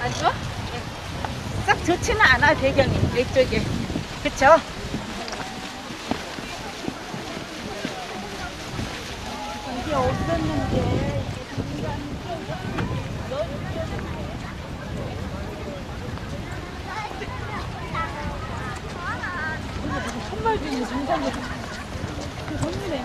안 좋아? 싹 좋지는 않아 배경이. 이쪽에. 그쵸? 이게 없었는데. 선발 중에 중간에 그 건물에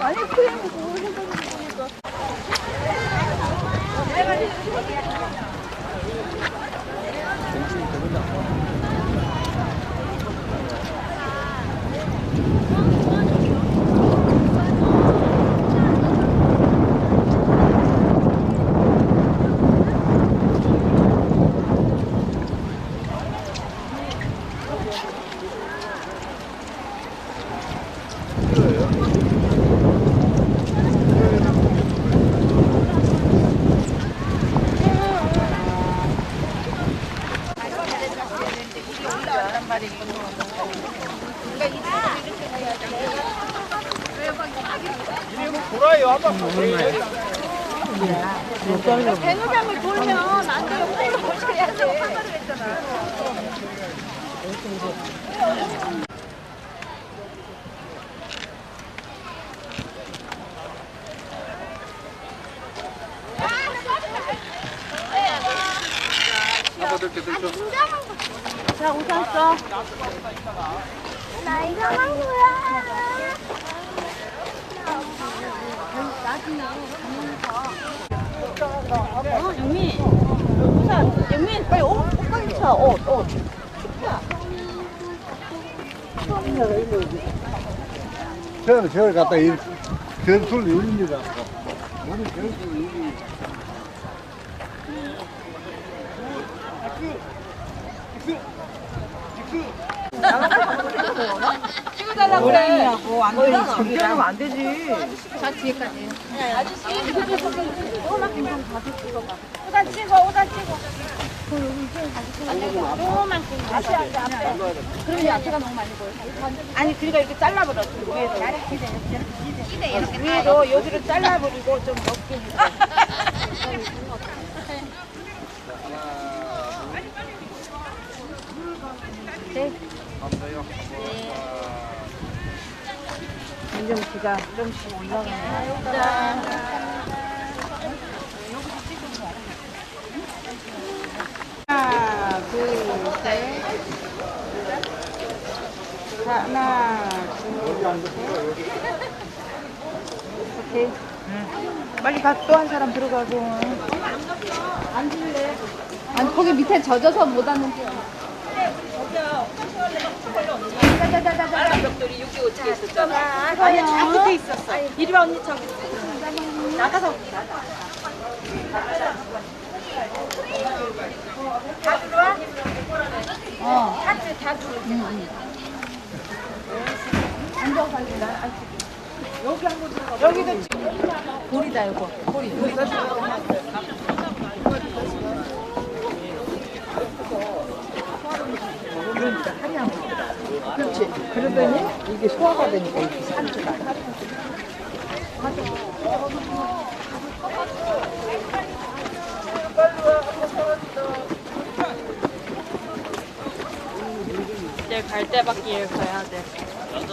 아니 크림 그거 생각해보니까 올라왔단 말이에요. 돌아요 한번 보세요. 배노장을 돌면 안 돼요. 빨리 오셔야 돼. 아빠들께 드셔. 자, 우산 써. 나 이거 한 거야. 어, 영민. 우산. 영민, 빨리 옷, 옷 빨리 쳐. 옷, 옷. 저는 저를 갖다 이 전술 일입니다. 우리 전술 일이. 찍어달라고 그래. 안 되잖아. 장난하면 안 되지. 자, 뒤에까지. 우산 찍어, 우산 찍어. 조금만 찍어. 다시 앞에, 앞에. 그러면 앞에가 너무 많이 보여. 아니, 그러니까 이렇게 잘라버려. 위에도. 위에도 여기를 잘라버리고 좀 넓게 해. 점점 비가 좀씩 올라가네. 하나, 둘, 셋. 자, 하나, 둘, 셋. 오케이. 빨리 가, 또한 사람 들어가고. 앉을래? 아니, 거기 밑에 젖어서 못 앉는 지. 벽돌이 6 5 층에 있었잖아. 아니, 저 끝에 있었어. 이리 와, 언니 저기. 나가서. 다 들어와? 어. 다, 다 응. 여기 한번 들어가. 여기도. 볼이다, 이거. 볼이. 볼이. 그러니까 한이 안 먹더라. 그렇지. 그러더니 이게 소화가 되니까 이렇게 산지가 않아. 이제 갈대바퀴를 가야 돼. 아니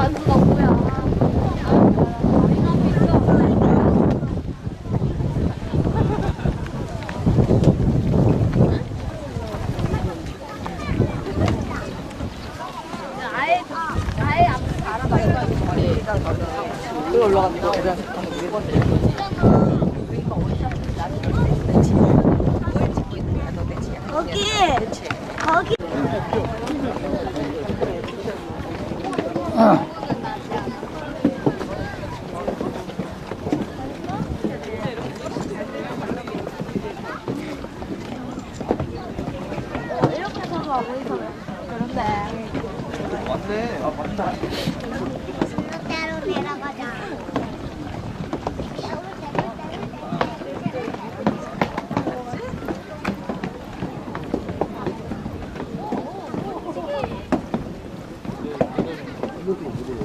만두가 뭐야? 올라가면 계단 가면 일 거기 거기 아. 있네. 아, 맞다. 따로 내려가자. 이것도 모르겠